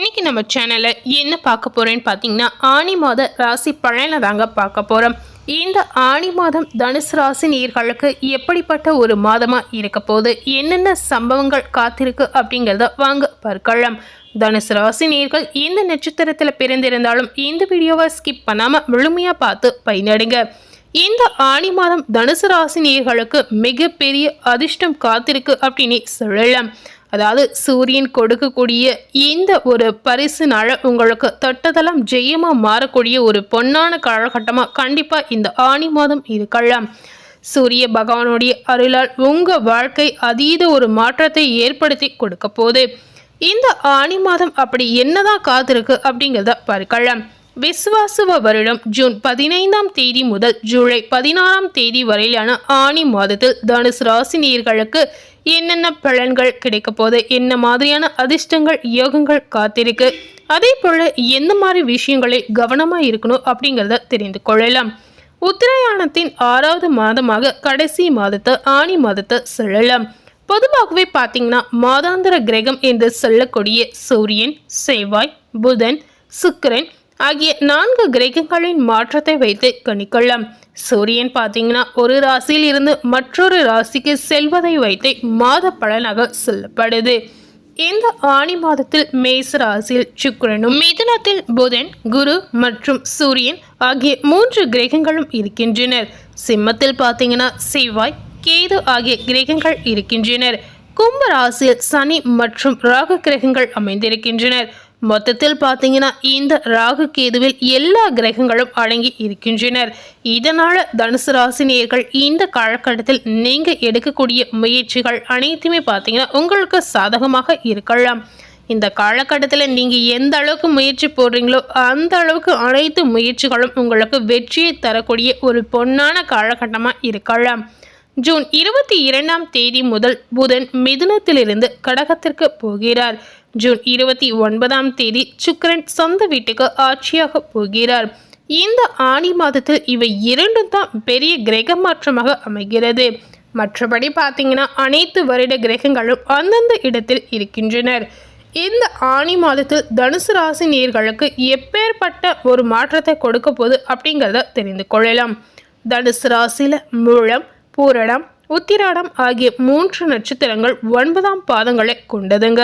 இன்னைக்கு நம்ம சேனலில் என்ன பார்க்க போகிறேன்னு பார்த்தீங்கன்னா ஆனி மாத ராசி பலனை தாங்க பார்க்க போகிறோம் இந்த ஆனி மாதம் தனுசு ராசி நேர்களுக்கு எப்படிப்பட்ட ஒரு மாதமாக இருக்க போது என்னென்ன சம்பவங்கள் காத்திருக்கு அப்படிங்கிறத வாங்க பார்க்கலாம். தனுசு ராசி நேர்கள் இந்த நட்சத்திரத்தில் பிறந்திருந்தாலும் இந்த வீடியோவை ஸ்கிப் பண்ணாமல் முழுமையாக பார்த்து பயனடுங்க. இந்த ஆணி மாதம் தனுசு ராசி நேர்களுக்கு மிகப்பெரிய அதிர்ஷ்டம் காத்திருக்கு அப்படின்னு சொல்லலாம். அதாவது சூரியன் கொடுக்கக்கூடிய இந்த ஒரு பரிசுனால உங்களுக்கு தொட்டதெல்லாம் ஜெயமாக மாறக்கூடிய ஒரு பொன்னான காலகட்டமாக கண்டிப்பாக இந்த ஆணி மாதம் இருக்கலாம். சூரிய பகவானுடைய அருளால் உங்கள் வாழ்க்கை அதீத ஒரு மாற்றத்தை ஏற்படுத்தி கொடுக்க போகுது. இந்த ஆணி மாதம் அப்படி என்னதான் காத்திருக்கு அப்படிங்கிறத பார்க்கலாம். விஸ்வாசுவ வருடம் ஜூன் பதினைந்தாம் தேதி முதல் ஜூலை பதினாறாம் தேதி வரையிலான ஆணி மாதத்தில் தனுசு ராசினியர்களுக்கு என்னென்ன பலன்கள் கிடைக்க போது என்ன மாதிரியான அதிர்ஷ்டங்கள் யோகங்கள் காத்திருக்கு? அதே போல எந்த மாதிரி விஷயங்களை கவனமாக இருக்கணும் அப்படிங்கிறத தெரிந்து கொள்ளலாம். உத்தராயணத்தின் ஆறாவது மாதமாக கடைசி மாதத்தை ஆணி மாதத்தை சொல்லலாம். பொதுவாகவே பார்த்தீங்கன்னா மாதாந்திர கிரகம் என்று சொல்லக்கூடிய சூரியன் செவ்வாய் புதன் சுக்கரன் ஆகிய நான்கு கிரகங்களின் மாற்றத்தை வைத்து கணிக்கலாம். சூரியன் பார்த்தீங்கன்னா ஒரு ராசியில் இருந்து மற்றொரு ராசிக்கு செல்வதை வைத்து மாத பலனாக சொல்லப்படுது. இந்த ஆணி மாதத்தில் மேச ராசியில் சுக்கிரனும் மிதனத்தில் புதன் குரு மற்றும் சூரியன் ஆகிய மூன்று கிரகங்களும் இருக்கின்றனர். சிம்மத்தில் பார்த்தீங்கன்னா செவ்வாய் கேது ஆகிய கிரகங்கள் இருக்கின்றனர். கும்ப ராசியில் சனி மற்றும் ராகு கிரகங்கள் அமைந்திருக்கின்றனர். மொத்தத்தில் பார்த்தீங்கன்னா இந்த ராகு கேதுவில் எல்லா கிரகங்களும் அடங்கி இருக்கின்றனர். இதனால் தனுசு ராசினியர்கள் இந்த காலகட்டத்தில் நீங்கள் எடுக்கக்கூடிய முயற்சிகள் அனைத்துமே பார்த்தீங்கன்னா உங்களுக்கு சாதகமாக இருக்கலாம். இந்த காலகட்டத்தில் நீங்கள் எந்த அளவுக்கு முயற்சி போடுறீங்களோ அந்த அளவுக்கு அனைத்து முயற்சிகளும் உங்களுக்கு வெற்றியை தரக்கூடிய ஒரு பொன்னான காலகட்டமாக இருக்கலாம். ஜூன் இருபத்தி இரண்டாம் தேதி முதல் புதன் மிதுனத்திலிருந்து கடகத்திற்கு போகிறார். ஜூன் இருபத்தி ஒன்பதாம் தேதி சுக்கரன் சொந்த வீட்டுக்கு ஆட்சியாக போகிறார். இந்த ஆணி மாதத்தில் இவை இரண்டும் தான் பெரிய கிரக மாற்றமாக அமைகிறது. மற்றபடி பார்த்தீங்கன்னா அனைத்து வருட கிரகங்களும் அந்தந்த இடத்தில் இருக்கின்றனர். இந்த ஆணி மாதத்தில் தனுசு ராசி நேர்களுக்கு எப்பேற்பட்ட ஒரு மாற்றத்தை கொடுக்க போகுது அப்படிங்கிறத தெரிந்து கொள்ளலாம். தனுசு ராசியில் மூலம் பூரணம் உத்திராடம் ஆகிய மூன்று நட்சத்திரங்கள் ஒன்பதாம் பாதங்களை கொண்டதுங்க.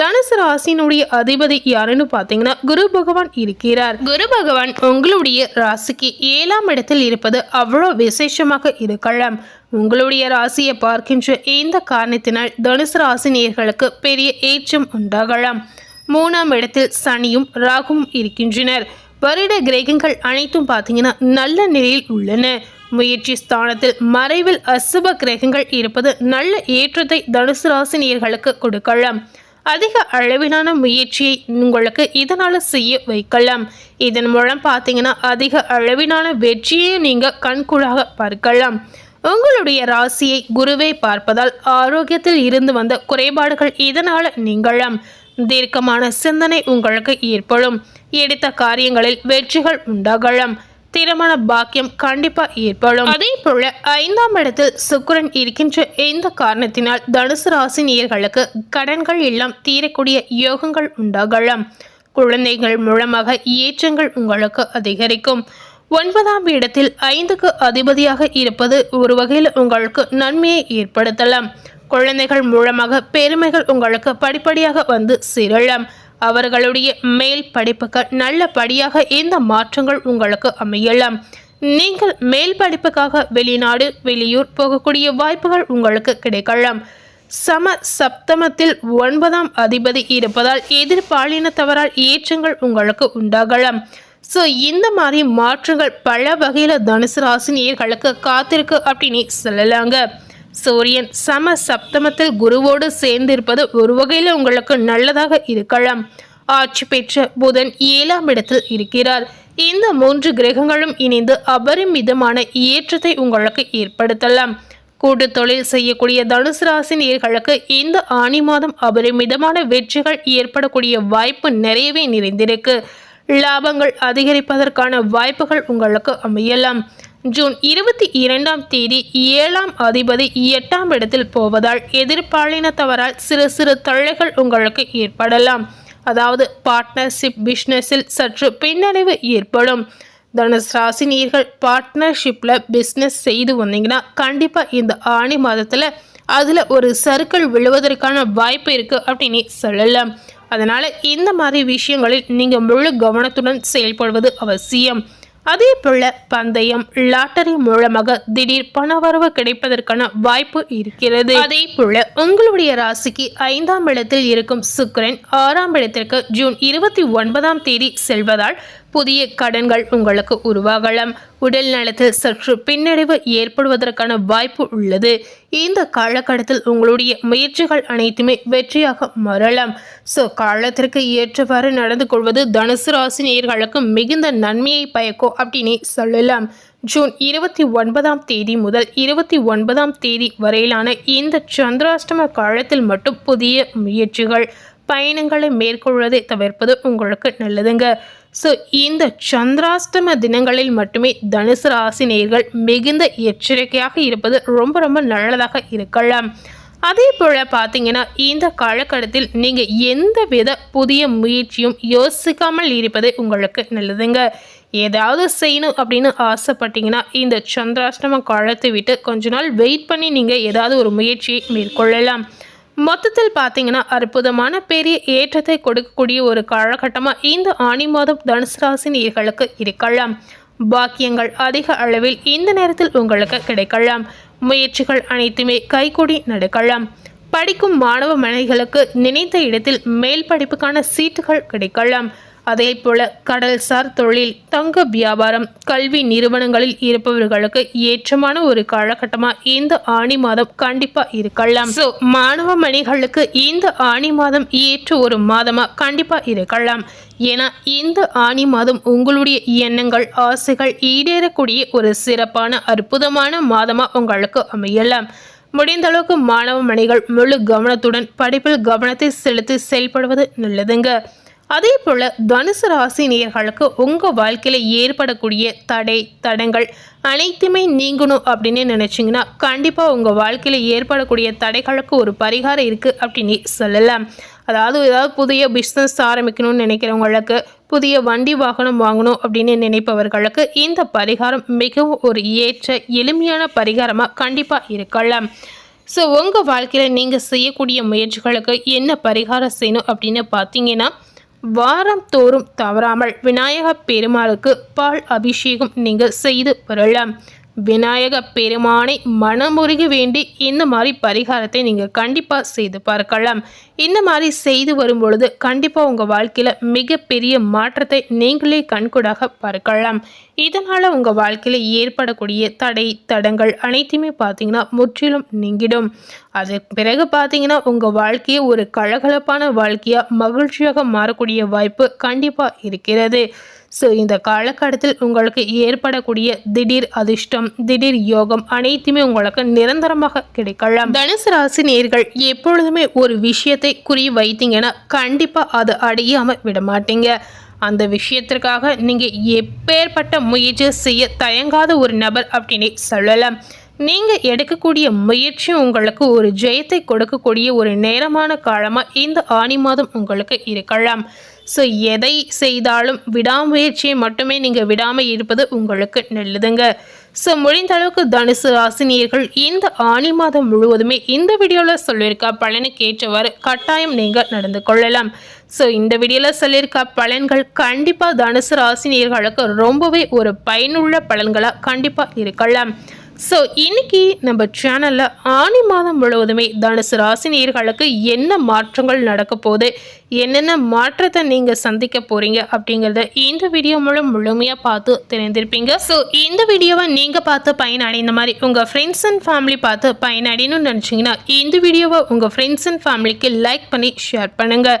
தனுசு ராசியினுடைய அதிபதி யாருன்னு பார்த்தீங்கன்னா குரு பகவான் இருக்கிறார். குரு பகவான் உங்களுடைய ராசிக்கு ஏழாம் இடத்தில் இருப்பது அவ்வளோ விசேஷமாக இருக்கலாம். உங்களுடைய ராசியை பார்க்கின்ற இந்த காரணத்தினால் தனுசு ராசி நேர்களுக்கு பெரிய ஏற்றம் உண்டாகலாம். மூணாம் இடத்தில் சனியும் ராகுவும் இருக்கின்றனர். வருட கிரகங்கள் அனைத்தும் பார்த்தீங்கன்னா நல்ல நிலையில் உள்ளன. முயற்சி ஸ்தானத்தில் மறைவில் அசுப கிரகங்கள் இருப்பது நல்ல ஏற்றத்தை தனுசு ராசினியர்களுக்கு கொடுக்கலாம். அதிக அளவிலான முயற்சியை உங்களுக்கு இதனால் செய்ய வைக்கலாம். இதன் மூலம் பார்த்தீங்கன்னா அதிக அளவிலான வெற்றியை நீங்கள் கண்கூடாக பார்க்கலாம். உங்களுடைய ராசியை குருவை பார்ப்பதால் ஆரோக்கியத்தில் இருந்து வந்த குறைபாடுகள் இதனால் நீங்களாம் தீர்க்கமான சிந்தனை உங்களுக்கு ஏற்படும். எடுத்த காரியங்களில் வெற்றிகள் உண்டாகலாம். திருமண பாக்கியம் கண்டிப்பா ஏற்படும். அதே போல ஐந்தாம் இடத்தில் சுக்கரன் இருக்கின்ற இந்த காரணத்தினால் தனுசு ராசி நேர்களுக்கு கடன்கள் எல்லாம் தீரக்கூடிய யோகங்கள் உண்டாகலாம். குழந்தைகள் மூலமாக ஏற்றங்கள் உங்களுக்கு அதிகரிக்கும். ஒன்பதாம் இடத்தில் ஐந்துக்கு அதிபதியாக இருப்பது ஒரு வகையில் உங்களுக்கு நன்மையை ஏற்படுத்தலாம். குழந்தைகள் மூலமாக பெருமைகள் உங்களுக்கு படிப்படியாக வந்து சேரலாம். அவர்களுடைய மேல் படிப்புக்கு நல்லபடியாக இந்த மாற்றங்கள் உங்களுக்கு அமையலாம். நீங்கள் மேல் படிப்புக்காக வெளிநாடு வெளியூர் போகக்கூடிய வாய்ப்புகள் உங்களுக்கு கிடைக்கலாம். சம சப்தமத்தில் ஒன்பதாம் அதிபதி இருப்பதால் எதிர்பாலினத்தவரால் ஏற்றங்கள் உங்களுக்கு உண்டாகலாம். ஸோ இந்த மாதிரி மாற்றங்கள் பல வகையில் தனுசு ராசினியர்களுக்கு காத்திருக்கு அப்படின்னு சொல்லலாங்க. சூரியன் சம சப்தமத்தில் குருவோடு சேர்ந்திருப்பது ஒரு வகையில் உங்களுக்கு நல்லதாக இருக்கலாம். ஆட்சி பெற்ற புதன் ஏழாம் இடத்தில் இருக்கிறார். இந்த மூன்று கிரகங்களும் இணைந்து அபரிமிதமான ஏற்றத்தை உங்களுக்கு ஏற்படுத்தலாம். கூட்டு தொழில் செய்யக்கூடிய தனுசு ராசி நேர்களுக்கு இந்த ஆணி மாதம் அபரிமிதமான வெற்றிகள் ஏற்படக்கூடிய வாய்ப்பு நிறையவே நிறைந்திருக்கு. லாபங்கள் அதிகரிப்பதற்கான வாய்ப்புகள் உங்களுக்கு அமையலாம். ஜூன் இருபத்தி இரண்டாம் தேதி ஏழாம் அதிபதி எட்டாம் இடத்தில் போவதால் எதிர்பாலினத்தவரால் சிறு சிறு தொல்லைகள் உங்களுக்கு ஏற்படலாம். அதாவது பார்ட்னர்ஷிப் பிஸ்னஸில் சற்று பின்னடைவு ஏற்படும். தனுஷ் ராசி நீர்கள் பார்ட்னர்ஷிப்பில் பிஸ்னஸ் செய்து வந்தீங்கன்னா கண்டிப்பாக இந்த ஆணி மாதத்தில் அதில் ஒரு சர்க்கிள் விழுவதற்கான வாய்ப்பு இருக்குது அப்படின்னு சொல்லலாம். அதனால் இந்த மாதிரி விஷயங்களில் நீங்கள் முழு கவனத்துடன் செயல்படுவது அவசியம். அதே போல பந்தயம் லாட்டரி மூலமாக திடீர் பணவரவு கிடைப்பதற்கான வாய்ப்பு இருக்கிறது. அதே போல உங்களுடைய ராசிக்கு ஐந்தாம் இடத்தில் இருக்கும் சுக்கரன் ஆறாம் இடத்திற்கு ஜூன் இருபத்தி ஒன்பதாம் தேதி செல்வதால் புதிய கடன்கள் உங்களுக்கு உருவாகலாம். உடல் நலத்தில் சற்று பின்னடைவு ஏற்படுவதற்கான வாய்ப்பு உள்ளது. இந்த காலகட்டத்தில் உங்களுடைய முயற்சிகள் அனைத்துமே வெற்றியாக மாறலாம். ஸோ காலத்திற்கு ஏற்றவாறு நடந்து கொள்வது தனுசு ராசி நேர்களுக்கு மிகுந்த நன்மையை பயக்கும் அப்படின்னு சொல்லலாம். ஜூன் இருபத்தி ஒன்பதாம் தேதி முதல் இருபத்தி ஒன்பதாம் தேதி வரையிலான இந்த சந்திராஷ்டம காலத்தில் மட்டும் புதிய முயற்சிகள் பயணங்களை மேற்கொள்வதை தவிர்ப்பது உங்களுக்கு நல்லதுங்க. ஸோ இந்த சந்திராஷ்டம தினங்களில் மட்டுமே தனுசு ராசி நேர்கள் மிகுந்த எச்சரிக்கையாக இருப்பது ரொம்ப ரொம்ப நல்லதாக இருக்கலாம். அதே போல் பார்த்தீங்கன்னா இந்த காலகட்டத்தில் நீங்கள் எந்த வித புதிய முயற்சியும் யோசிக்காமல் இருப்பது உங்களுக்கு நல்லதுங்க. ஏதாவது செய்யணும் அப்படின்னு ஆசைப்பட்டீங்கன்னா இந்த சந்திராஷ்டம காலத்தை விட்டு கொஞ்ச நாள் வெயிட் பண்ணி நீங்கள் ஏதாவது ஒரு முயற்சியை மேற்கொள்ளலாம். மொத்தத்தில் பார்த்தீங்கன்னா அற்புதமான பெரிய ஏற்றத்தை கொடுக்கக்கூடிய ஒரு காலகட்டமாக இந்த ஆணி மாதம் தனுசு ராசி நீர்களுக்கு இருக்கலாம். பாக்கியங்கள் அதிக அளவில் இந்த நேரத்தில் உங்களுக்கு கிடைக்கலாம். முயற்சிகள் அனைத்துமே கைகூடி நடக்கலாம். படிக்கும் மாணவ மனைகளுக்கு நினைத்த இடத்தில் மேல் படிப்புக்கான சீட்டுகள் கிடைக்கலாம். அதே போல கடல்சார் தொழில் தங்க வியாபாரம் கல்வி நிறுவனங்களில் இருப்பவர்களுக்கு ஏற்றமான ஒரு காலகட்டமாக இந்த ஆணி மாதம் கண்டிப்பாக இருக்கலாம். ஸோ மாணவ மணிகளுக்கு இந்த ஆணி மாதம் ஏற்ற ஒரு மாதமாக கண்டிப்பாக இருக்கலாம். ஏன்னா இந்த ஆணி மாதம் உங்களுடைய எண்ணங்கள் ஆசைகள் ஈடேறக்கூடிய ஒரு சிறப்பான அற்புதமான மாதமாக உங்களுக்கு அமையலாம். முடிந்த அளவுக்கு மாணவ மணிகள் முழு கவனத்துடன் படிப்பில் கவனத்தை செலுத்தி செயல்படுவது நல்லதுங்க. அதே போல் தனுசு ராசி நேர்களுக்கு உங்கள் வாழ்க்கையில் ஏற்படக்கூடிய தடை தடங்கள் அனைத்துமே நீங்கணும் அப்படின்னு நினச்சிங்கன்னா கண்டிப்பாக உங்கள் வாழ்க்கையில் ஏற்படக்கூடிய தடைகளுக்கு ஒரு பரிகாரம் இருக்குது அப்படின்னு சொல்லலாம். அதாவது ஏதாவது புதிய பிஸ்னஸ் ஆரம்பிக்கணும்னு நினைக்கிறவங்களுக்கு புதிய வண்டி வாகனம் வாங்கணும் அப்படின்னு நினைப்பவர்களுக்கு இந்த பரிகாரம் மிகவும் ஒரு ஏற்ற எளிமையான பரிகாரமாக கண்டிப்பாக இருக்கலாம். ஸோ உங்கள் வாழ்க்கையில் நீங்கள் செய்யக்கூடிய முயற்சிகளுக்கு என்ன பரிகாரம் செய்யணும் அப்படின்னு பார்த்தீங்கன்னா வாரம் தோறும் தவறாமல் விநாயகப் பெருமாளுக்கு பால் அபிஷேகம் நீங்கள் செய்து வரலாம் விநாயக பெருமானை மனமுருகி வேண்டி இந்த மாதிரி பரிகாரத்தை நீங்கள் கண்டிப்பாக செய்து பார்க்கலாம். இந்த மாதிரி செய்து வரும் பொழுது கண்டிப்பாக உங்கள் வாழ்க்கையில் மிகப்பெரிய மாற்றத்தை நீங்களே கண்கூடாக பார்க்கலாம். இதனால் உங்கள் வாழ்க்கையில் ஏற்படக்கூடிய தடை தடங்கள் அனைத்துமே பார்த்தீங்கன்னா முற்றிலும் நீங்கிடும். அது பிறகு பார்த்தீங்கன்னா உங்கள் வாழ்க்கையை ஒரு கலகலப்பான வாழ்க்கையாக மகிழ்ச்சியாக மாறக்கூடிய வாய்ப்பு கண்டிப்பாக இருக்கிறது. ஸோ இந்த காலகட்டத்தில் உங்களுக்கு ஏற்படக்கூடிய திடீர் அதிர்ஷ்டம் திடீர் யோகம் அனைத்துமே உங்களுக்கு நிரந்தரமாக கிடைக்கலாம். தனுசு ராசி நேர்கள் எப்பொழுதுமே ஒரு விஷயத்தை குறி வைத்தீங்கன்னா கண்டிப்பாக அது அடையாமல் விட மாட்டீங்க. அந்த விஷயத்திற்காக நீங்கள் எப்பேற்பட்ட முயற்சி செய்ய தயங்காத ஒரு நபர் அப்படின்னே சொல்லலாம். நீங்கள் எடுக்கக்கூடிய முயற்சி உங்களுக்கு ஒரு ஜெயத்தை கொடுக்கக்கூடிய ஒரு நேரமான காலமாக இந்த ஆணி மாதம் உங்களுக்கு இருக்கலாம். ஸோ எதை செய்தாலும் விடாமுயற்சியை மட்டுமே நீங்கள் விடாமல் இருப்பது உங்களுக்கு நல்லதுங்க. ஸோ முடிந்த அளவுக்கு தனுசு ராசினியர்கள் இந்த ஆணி மாதம் முழுவதுமே இந்த வீடியோவில் சொல்லியிருக்கா பலனுக்கு ஏற்றவாறு கட்டாயம் நீங்கள் நடந்து கொள்ளலாம். ஸோ இந்த வீடியோவில் சொல்லியிருக்கா பலன்கள் கண்டிப்பாக தனுசு ராசினியர்களுக்கு ரொம்பவே ஒரு பயனுள்ள பலன்களாக கண்டிப்பாக இருக்கலாம். ஸோ இன்னைக்கு நம்ம சேனலில் ஆணி மாதம் முழுவதுமே தனுசு ராசினியர்களுக்கு என்ன மாற்றங்கள் நடக்க போகுது? என்னென்ன மாற்றத்தை நீங்கள் சந்திக்க போகிறீங்க அப்படிங்கிறத இந்த வீடியோ மூலம் முழுமையாக பார்த்து தெரிந்திருப்பீங்க. ஸோ இந்த வீடியோவை நீங்கள் பார்த்து பயனடைந்த மாதிரி உங்கள் ஃப்ரெண்ட்ஸ் அண்ட் ஃபேமிலி பார்த்து பயனடையணும்னு நினச்சிங்கன்னா இந்த வீடியோவை உங்கள் ஃப்ரெண்ட்ஸ் அண்ட் ஃபேமிலிக்கு லைக் பண்ணி ஷேர் பண்ணுங்கள்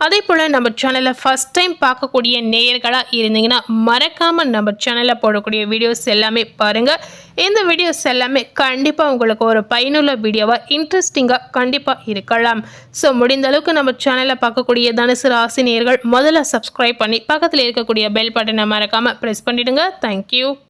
அதே போல் நம்ம சேனலை ஃபஸ்ட் டைம் பார்க்கக்கூடிய நேயர்களாக இருந்தீங்கன்னா மறக்காமல் நம்ம சேனலில் போடக்கூடிய வீடியோஸ் எல்லாமே பாருங்கள் இந்த வீடியோஸ் எல்லாமே கண்டிப்பாக உங்களுக்கு ஒரு பயனுள்ள வீடியோவாக இன்ட்ரெஸ்டிங்காக கண்டிப்பாக இருக்கலாம். ஸோ முடிந்த அளவுக்கு நம்ம சேனலை பார்க்கக்கூடிய தனுசு ராசி நேயர்கள் முதல்ல சப்ஸ்கிரைப் பண்ணி பக்கத்தில் இருக்கக்கூடிய பெல் பட்டனை மறக்காமல் ப்ரெஸ் பண்ணிவிடுங்க தேங்க்யூ